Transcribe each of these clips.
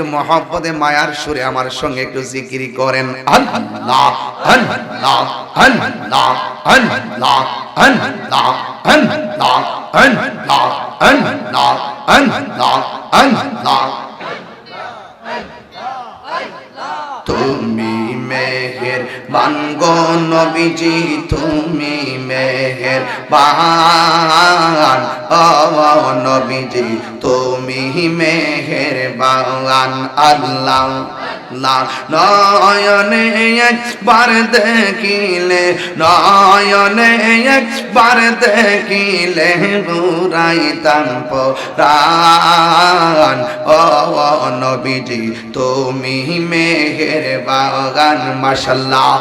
একটু মহব্বতে মায়ার সুরে আমার সঙ্গে একটু জিকিরি করেন। তুমি বানগো নবীজি, তুমি মেহের বান ও নবীজি, তুমি মেহের বান আল্লাহ, নয়নে একবার দেখিলে, নয়নে একবার দেখিলে প্রাণ ও নবীজি তুমি মেহের বাগান মাসাল্লাহ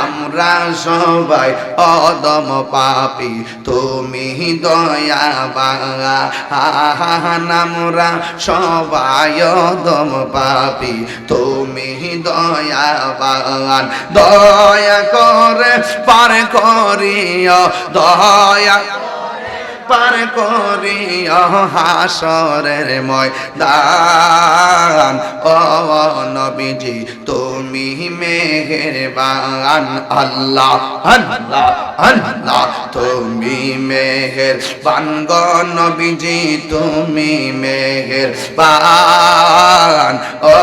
আমরা সবাই অদম পাপি তুমি দয়া বাঙা আমরা সবাই অদম পাপি তুমি দয়া বাগান দয়া করে পার করিও দয়া পার করি হাসরের ময়দান। ও নবীজি, তুমি মেহের বান আল্লাহ আল্লাহ আল্লাহ, তুমি মেহের বান গ নবীজি, তুমি মেহের বান ও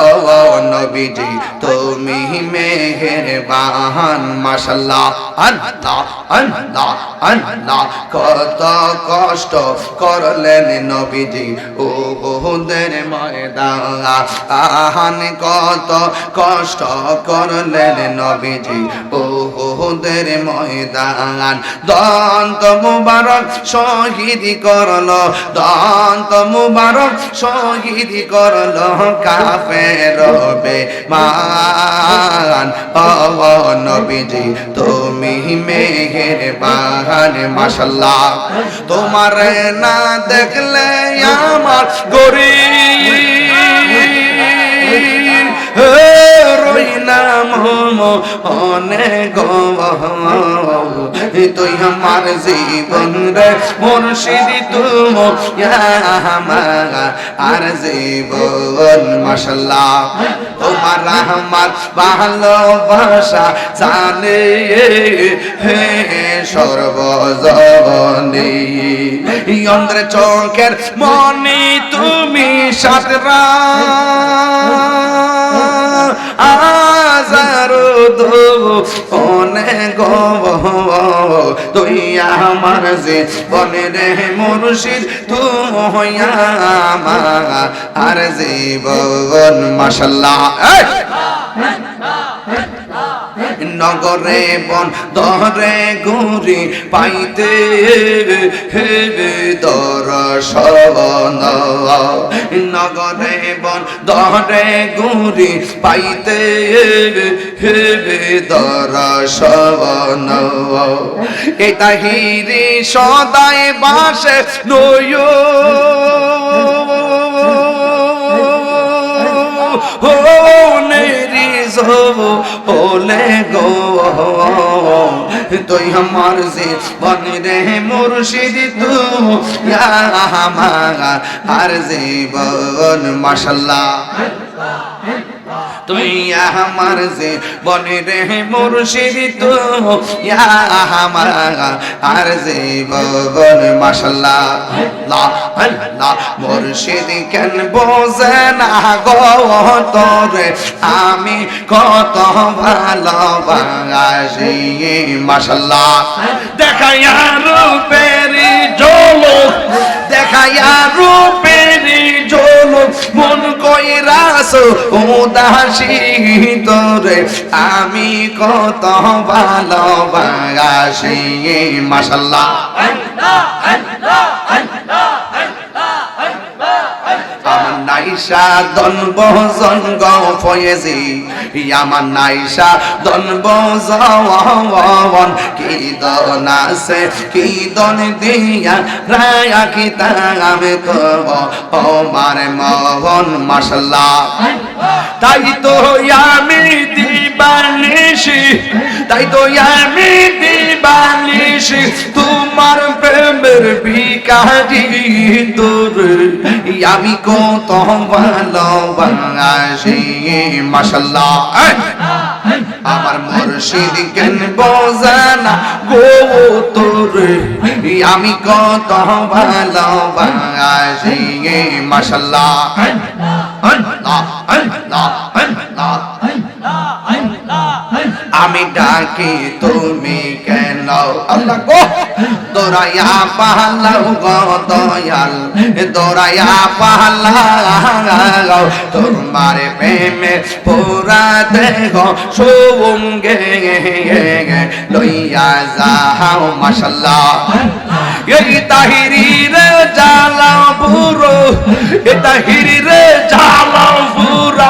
নবীজি, তুমি মেহের বান মাশাল্লাহ, আল্লাহ আল্লাহ আল্লাহ, কত কষ্ট করলেন নবীজি। ও বহুদের ময়দান কত কষ্ট করলেন নবীজি। ও বহুদের ময়দান দন্ত মুবারক শহীদ করল, দন্ত মুবারক শহীদ করল কাফের বে মান ও নবীজি, তুমি মেহের বাহান মাশাল্লাহ তোমার না দেখলে আমার গরি রইলাম অনেক তুই আমার জীবন রে মুর্শিদ, তুম আর জীবন মাসাল্লাহ তোমার আমার ভালোবাসা জানে। হে সর্বজনী অন্ধ্র চোখের মনি তুমি সাতরা। আজারো দো অনেক তুই আমার যে বনে রে মুর্শিদ তুই আমার আর জীবন মাসাল্লাহ নগরে বন দরে গুরি পাইতে, হেবে দর্শন। নগরে বন দরে গুরি পাইতে হেবে দর্শন এটা হিরি সদায় বাসে নয়। ও নেরি বলে গো। তুই আমার জীবন রে মুর্শিদ তুই আমার জীবন মাসাল্লাহ তুই আমার যে বনে রে আমার আর জীবন মাশাল্লাহ, আল্লাহ কেন না গো তোরে? আমি কত ভালোবাসি, মাশাল্লাহ। দেখাইয়া রূপেরি জলক দেখাইয়া রূপেরি মন কইরাস উদাসী তোরে আমি কত ভালোবাসি মাশাল্লাহ আমার নাইসা দনব জঙ্গ ফয়েজি আমার নাইসা দনব জওয়ান কি দন আছে, কি দন দিয়া রায়া কি তাম কব ও মারে মোহন মাশাল্লাহ তাই তো আমি দিবানিসি তাই তো আমি দিবানিসি তোমার প্রেমের ভিকারি তোর আমি কত ভালোবাসি মাশাল্লাহ! আমার মুর্শিদ কেন বোঝানা গো তোর আমি কত ভালোবাসি মাশাল্লাহ আমি ডাকি, তুমি কেন? আল্লাহ পাহালাও গো দয়াল, দোরাইয়া পাহালাও তোমার প্রেমে পুরা দেহ সঙ্গে লইয়া যাও, মাশাল্লাহ। এই তাহিরি রে জালাও বুড়ো এ তাহিরি রে জালাও বুড়ো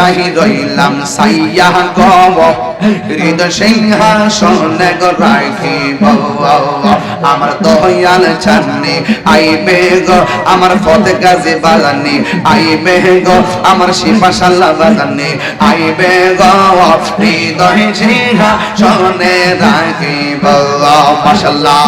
আশাই রইলাম সাইয়া গব। হৃদয় সিংহাসনে রাখিব আমার দয়াল ছান্নি আইবে গো আমার ফতে গাজী বাজানি আইবে গো আমার শিপাশাল্লা বাজানি আইবে গো হৃদয় সিংহাসনে রাখিব। মাশাল্লাহ।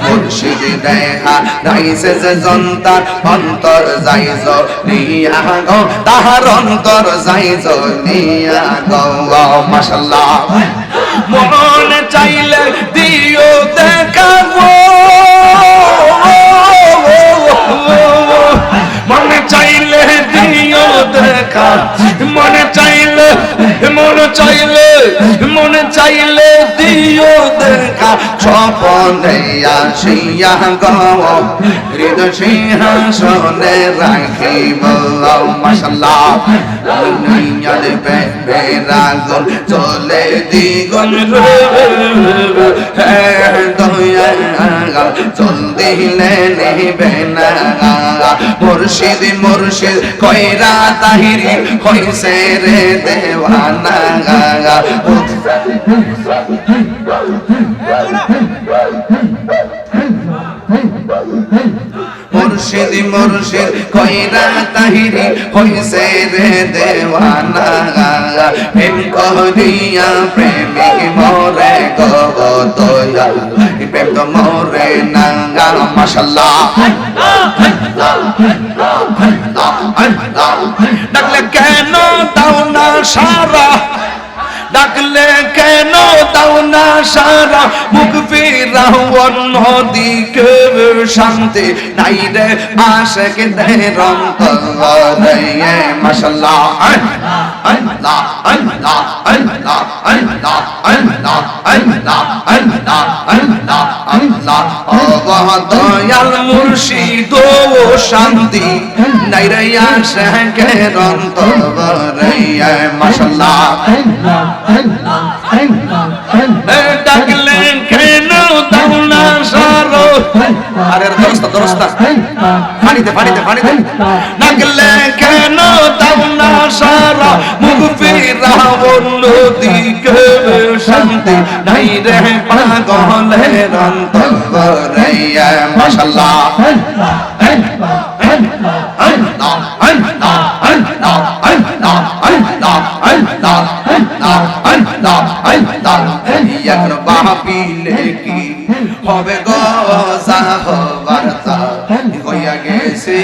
মুর্শিদ দেহা রাইছে যে জন্তার অন্তর যাইজ নিয়া গো তাহার অন্তর মাশাল্লাহ মন চাইলে দিও দেখা মনে চাইলে দিও দেখা, মনে চাইলে মনে চাইলে মনে চাইলে দিও দেখা, স্বপনে আসিয়া গো হৃদয় সিংহাসনে রাখিব প্রেমে রাগন চলে দয়াল চল দিলে নেবে না। মুর্শিদ মুর্শিদ, কইরা তাহিরি হইছে রে দেওয়ানা। মুর্শিদ মুর্শিদ, কইরা তাহিরি হইছে রে দেওয়ানা প্রেম করিয়া প্রেমিক মরে গো দয়াল প্রেম তো মরে না মাশাল্লাহ। ডাকলে কেন দাও না সারা? ডাকলে কেন দাও না সারা? মুখ ফিরাও অন্য দিকে শান্তি নাই রে আশেক দের অন্তরে মাশাল্লাহ আল্লাহ আল্লাহ আল্লাহ আল্লাহ আল্লাহ আল্লাহ আল্লাহ আল্লাহ আল্লাহ ও দয়াল মুর্শিদ ও শান্তি নাই রে আশেক দের অন্তরে ডাকলে কেন দাও না সারো আরে দরস্তা দরস্তা পানিতে পানিতে পানিতে নাকলে কেন তাও না সারা মুখ ফিরা অন্যদিকে শান্তি নাই রে পাগলের অন্তরে মাশাল্লাহ হবে গো সাহবারতা হইয়া গেছে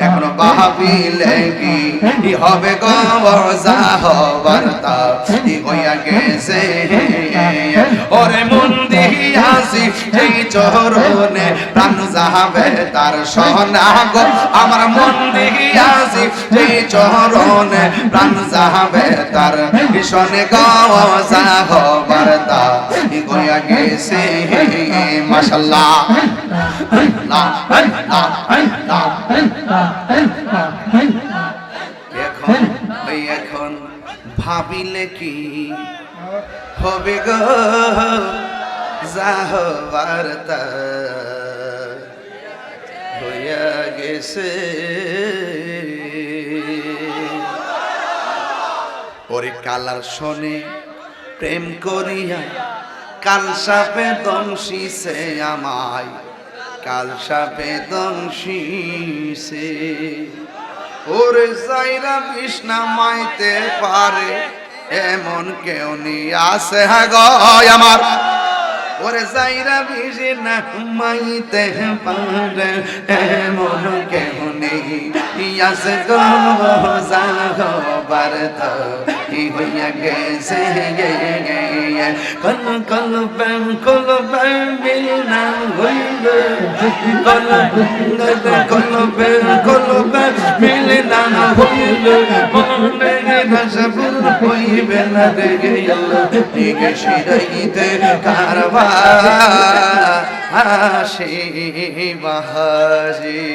এখন ভাবিলে কি হবে হইয়া গেছে ওরে মন দিয়াছি যেই চরণে প্রাণ যাবে তার সোনা গো আমার মন দিয়াছি যেই চরণে প্রাণ যাবে তার ভীষণে গজা হবার তা হইয়া গেছে আল্লাহ এখন এখন ভাবিলে কি হবে গো? যা হবার তা হইয়া গেছে। ওরে কালার শোনে, প্রেম করিয়া কাল সাপে দংশিছে আমায়, কাল সাপে দংশিছে। ওরে যাইরা বিষ্ণা মাইতে পারে, এমন কেউ নি আছে গয় আমার। ওরে যাইরা বিষ্ণা মাইতে পারে এমন কেউ নেই? আছে গো যাবার তো ই হইয়া গেছে কল কল প্রেম কল প্রেম বিনা হইল। কল কল প্রেম কল প্রেম মিলে না হইল। মনে রসপুর হইবে না রে গেল দিকে শিরাইতে কারবা হাসি বাহাজি